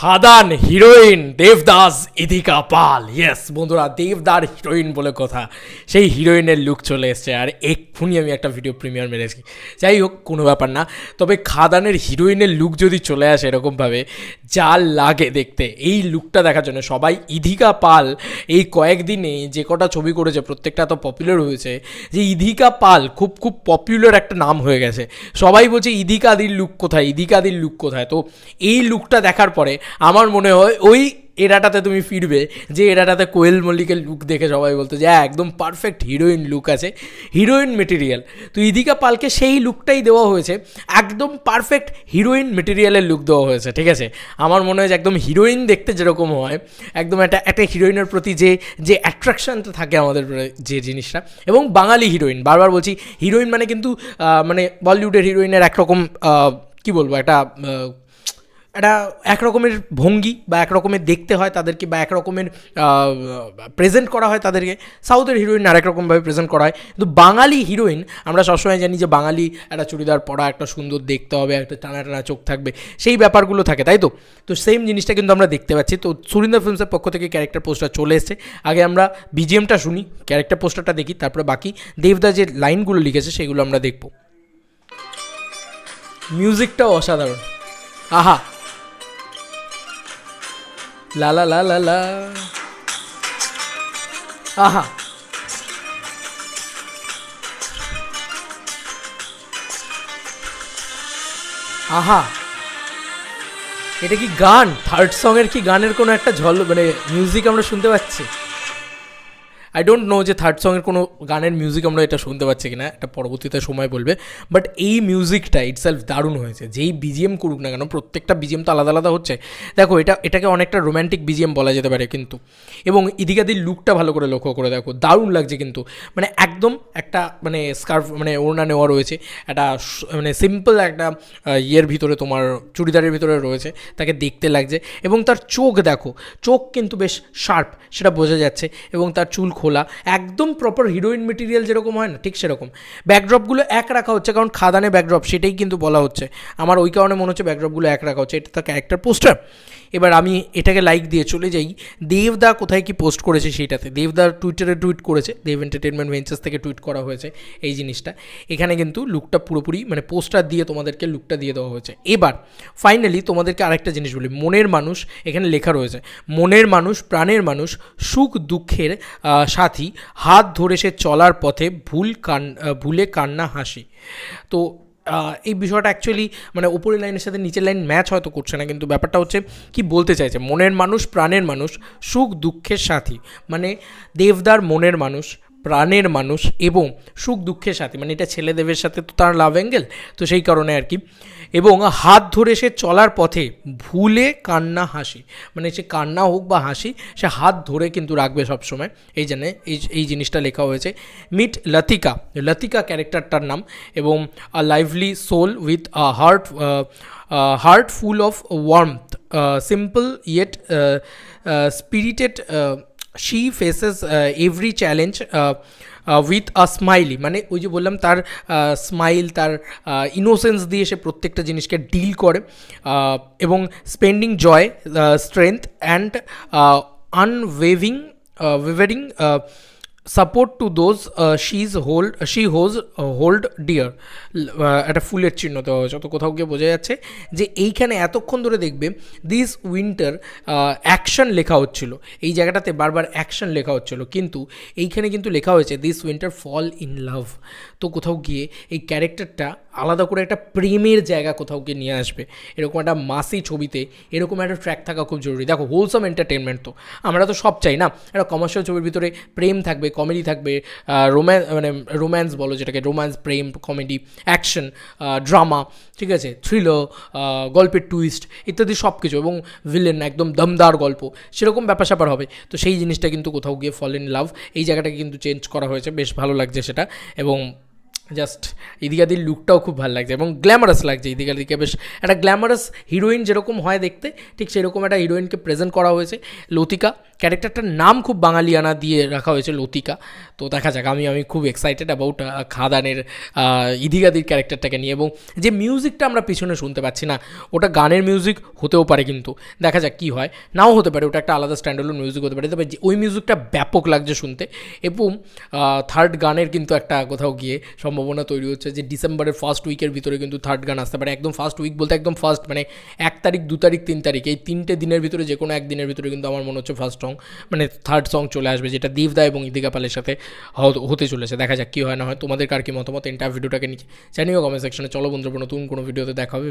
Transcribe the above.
খাদান heroine Devdas Idhika Paul. Yes বন্ধুরা, দেবদার heroine বলে কথা। সেই হিরোইনের লুক চলে এসছে। আর এক্ষুনি আমি একটা ভিডিও প্রিমিয়ার মেরেছি। যাই হোক, কোনো ব্যাপার না। তবে খাদানের হিরোইনের লুক যদি চলে আসে এরকমভাবে, যা লাগে দেখতে, এই লুকটা দেখার জন্য সবাই ইধিকা পাল এই কয়েকদিনে যে কটা ছবি করেছে, প্রত্যেকটা এত পপুলার হয়েছে, যে ইধিকা পাল খুব খুব পপুলার একটা নাম হয়ে গেছে। সবাই বলছে ইদিকাদির লুক কোথায়? ইদিকাদির লুক কোথায়? তো এই লুকটা দেখার পরে আমার মনে হয় ওই এরাটাতে তুমি ফিরবে, যে এরাটাতে কোয়েল মল্লিকের লুক দেখে সবাই বলতো যে হ্যাঁ একদম পারফেক্ট হিরোইন লুক আছে হিরোইন মেটেরিয়াল তো ইদিকা পালকে সেই লুকটাই দেওয়া হয়েছে, একদম পারফেক্ট হিরোইন মেটেরিয়ালের লুক দেওয়া হয়েছে, ঠিক আছে? আমার মনে হয় যে একদম হিরোইন দেখতে যেরকম হয়, একদম একটা একটা হিরোইনের প্রতি যে যে অ্যাট্রাকশনটা থাকে আমাদের যে জিনিসটা। এবং বাঙালি হিরোইন বারবার বলছি হিরোইন মানে কিন্তু মানে বলিউডের হিরোইনের একরকম কি বলব, একটা একটা এক রকমের ভঙ্গি বা এক রকমের দেখতে হয় তাদেরকে বা এক রকমের প্রেজেন্ট করা হয় তাদেরকে। সাউথের হিরোইন আরেক রকমভাবে প্রেজেন্ট করা হয়। কিন্তু বাঙালি হিরোইন আমরা সবসময় জানি যে বাঙালি একটা চুড়িদার পরা, একটা সুন্দর দেখতে হবে, একটা টানা টানা চোখ থাকবে, সেই ব্যাপারগুলো থাকে, তাই তো? তো সেম জিনিসটা কিন্তু আমরা দেখতে পাচ্ছি। তো সুরিন্দর ফিল্মসের পক্ষ থেকে ক্যারেক্টার পোস্টার চলে এসেছে। আগে আমরা বিজিএমটা শুনি ক্যারেক্টার পোস্টারটা দেখি, তারপরে বাকি দেবদা যে লাইনগুলো লিখেছে, সেগুলো আমরা দেখব। মিউজিকটাও অসাধারণ। আহা! লা লা লা লা লা। আহা। আহা। এটা কি গান? থার্ড সঙের কি গানের কোনো একটা ঝল মানে মিউজিক আমরা শুনতে পাচ্ছি? আই ডোন্ট নো যে থার্ড সঙের কোনো গানের মিউজিক আমরা এটা শুনতে পাচ্ছি কিনা, এটা পরবর্তীতে সময় বলবে। বাট এই মিউজিকটা ইটসেলফ দারুণ হয়েছে। যেই বিজিএম করুক না কেন, প্রত্যেকটা বিজিএম তো আলাদা আলাদা হচ্ছে। দেখো, এটা, এটাকে অনেকটা রোম্যান্টিক বিজিএম বলা যেতে পারে কিন্তু। এবং এদিকে ইদিকাদির লুকটা ভালো করে লক্ষ্য করে দেখো, দারুণ লাগছে কিন্তু। মানে একদম একটা মানে স্কার্ফ মানে ওড়না নেওয়া রয়েছে। একটা মানে সিম্পল একটা ইয়ের ভিতরে তোমার, চুড়িদারের ভিতরে রয়েছে। তাকে দেখতে লাগছে। এবং তার চোখ দেখো, চোখ কিন্তু বেশ শার্প সেটা বোঝা যাচ্ছে। এবং তার চুল খোলা একদম প্রপার হিরোইন মেটেরিয়াল যেরকম হয় না, ঠিক সেরকম। ব্যাকড্রপগুলো এক রাখা হচ্ছে, কারণ খাদানে ব্যাকড্রপ সেটাই কিন্তু বলা হচ্ছে। আমার ওই কারণে মনে হচ্ছে ব্যাকড্রপগুলো এক রাখা হচ্ছে, এটা তার ক্যারেক্টার পোস্টার এবার আমি এটাকে লাইক দিয়ে চলে যাই, দেবদা কোথায় কি পোস্ট করেছে সেইটাতে দেবদা টুইটারে টুইট করেছে, দেব এন্টারটেনমেন্ট ভেঞ্চার্স থেকে টুইট করা হয়েছে এই জিনিসটা। এখানে কিন্তু লুকটা পুরোপুরি মানে পোস্টার দিয়ে তোমাদেরকে লুকটা দিয়ে দেওয়া হয়েছে। এবার ফাইনালি তোমাদেরকে আরেকটা জিনিস বলি, মনের মানুষ এখানে লেখা রয়েছে, মনের মানুষ, প্রাণের মানুষ সুখ দুঃখের সাথী হাত ধরে সে চলার পথে ভুল কান ভুলে কান্না, হাসি। তো এই বিষয়টা অ্যাকচুয়ালি মানে উপরের লাইনের সাথে নিচের লাইন ম্যাচ হয়তো করছে না, কিন্তু ব্যাপারটা হচ্ছে কি বলতে চাইছে? মনের মানুষ, প্রাণের মানুষ, সুখ দুঃখের সাথী। মানে দেবদার মনের মানুষ, প্রাণের মানুষ এবং সুখ দুঃখের সাথে। মানে এটা ছেলেদেবের সাথে তো তার লাভ অ্যাঙ্গেল তো সেই কারণে আর কি এবং হাত ধরে সে চলার পথে ভুলে কান্না, হাসি। মানে সে কান্না হোক বা হাসি, সে হাত ধরে কিন্তু রাখবে সবসময়। এই জন্য এই এই জিনিসটা লেখা হয়েছে। মিট লতিকা। লতিকা ক্যারেক্টারটার নাম এবং a lively soul with a heart heart full of warmth simple yet spirited she faces every challenge with a smiley মানে ওই যে বললাম, তার স্মাইল তার ইনোসেন্স দিয়ে সে প্রত্যেকটা জিনিসকে ডিল করে এবং spending joy strength and আনওয়েভিং wavering support to those she is hold she whose hold dear একটা ফুলের চিহ্ন দেওয়া হয়েছে তো কোথাও গিয়ে বোঝা যাচ্ছে যে এইখানে এতক্ষণ ধরে দেখবে দিস উইন্টার অ্যাকশন লেখা হচ্ছিল। এই জায়গাটাতে বারবার অ্যাকশন লেখা হচ্ছিল। কিন্তু এইখানে কিন্তু লেখা হয়েছে this winter fall in love তো কোথাও গিয়ে এই ক্যারেক্টারটা আলাদা করে একটা প্রেমের জায়গা কোথাও গিয়ে নিয়ে আসবে। এরকম একটা মাসি ছবিতে এরকম একটা ট্র্যাক থাকা খুব জরুরি। দেখো হোলসাম এন্টারটেনমেন্ট তো। আমরা তো সব চাই না। একটা কমার্শিয়াল ছবির ভিতরে প্রেম থাকবে কমেডি থাকবে রোম্যান মানে রোম্যান্স বলো যেটাকে রোম্যান্স প্রেম কমেডি অ্যাকশন ড্রামা ঠিক আছে? থ্রিলার গল্পের টুইস্ট ইত্যাদি সব কিছু এবং ভিলেন একদম দমদার গল্প, সেরকম ব্যাপার স্যাপার হবে। তো সেই জিনিসটা কিন্তু কোথাও গিয়ে ফল ইন লাভ এই জায়গাটাকে কিন্তু চেঞ্জ করা হয়েছে, বেশ ভালো লাগছে সেটা এবং জাস্ট ইদিকাদির লুকটাও খুব ভালো লাগছে এবং গ্ল্যামারাস লাগছে ইদিকাদিকে বেশ একটা গ্ল্যামারাস হিরোইন যেরকম হয় দেখতে, ঠিক সেরকম একটা হিরোইনকে প্রেজেন্ট করা হয়েছে লতিকা। ক্যারেক্টারটার নাম খুব বাঙালিয়ানা দিয়ে রাখা হয়েছে লতিকা। তো দেখা যাক, আমি আমি খুব এক্সাইটেড অ্যাবাউট খাদানের ইদিগাদির ক্যারেক্টারটাকে নিয়ে এবং যে মিউজিকটা আমরা পিছনে শুনতে পাচ্ছি না, ওটা গানের মিউজিক হতেও পারে কিন্তু। দেখা যাক কী হয়। নাও হতে পারে, ওটা একটা আলাদা স্ট্যান্ডার্ড মিউজিক হতে পারে, তবে ওই মিউজিকটা ব্যাপক লাগছে শুনতে। এবং থার্ড গানের কিন্তু একটা কোথাও গিয়ে সম্ভাবনা তৈরি হচ্ছে যে ডিসেম্বরের ফার্স্ট উইকের ভিতরে কিন্তু থার্ড গান আসতে পারে। একদম ফার্স্ট উইক বলতে একদম ফার্স্ট মানে এক তারিখ, দু তারিখ, তিন তারিখ। এই তিনটে দিনের ভিতরে, যে কোনো একদিনের ভিতরে কিন্তু আমার মনে হচ্ছে ফার্স্ট সং মানে থার্ড সং চলে আসবে, যেটা দীপদা এবং ইদিকা পালের সাথে হতে চলেছে। দেখা যাক কী হয়, না হয়। তোমাদের কার কি মতামত? এন্টার ভিডিওটাকে নিচে জানিও কমেন্ট সেকশনে চলো বন্ধুরা, নতুন কোনো ভিডিওতে দেখা হবে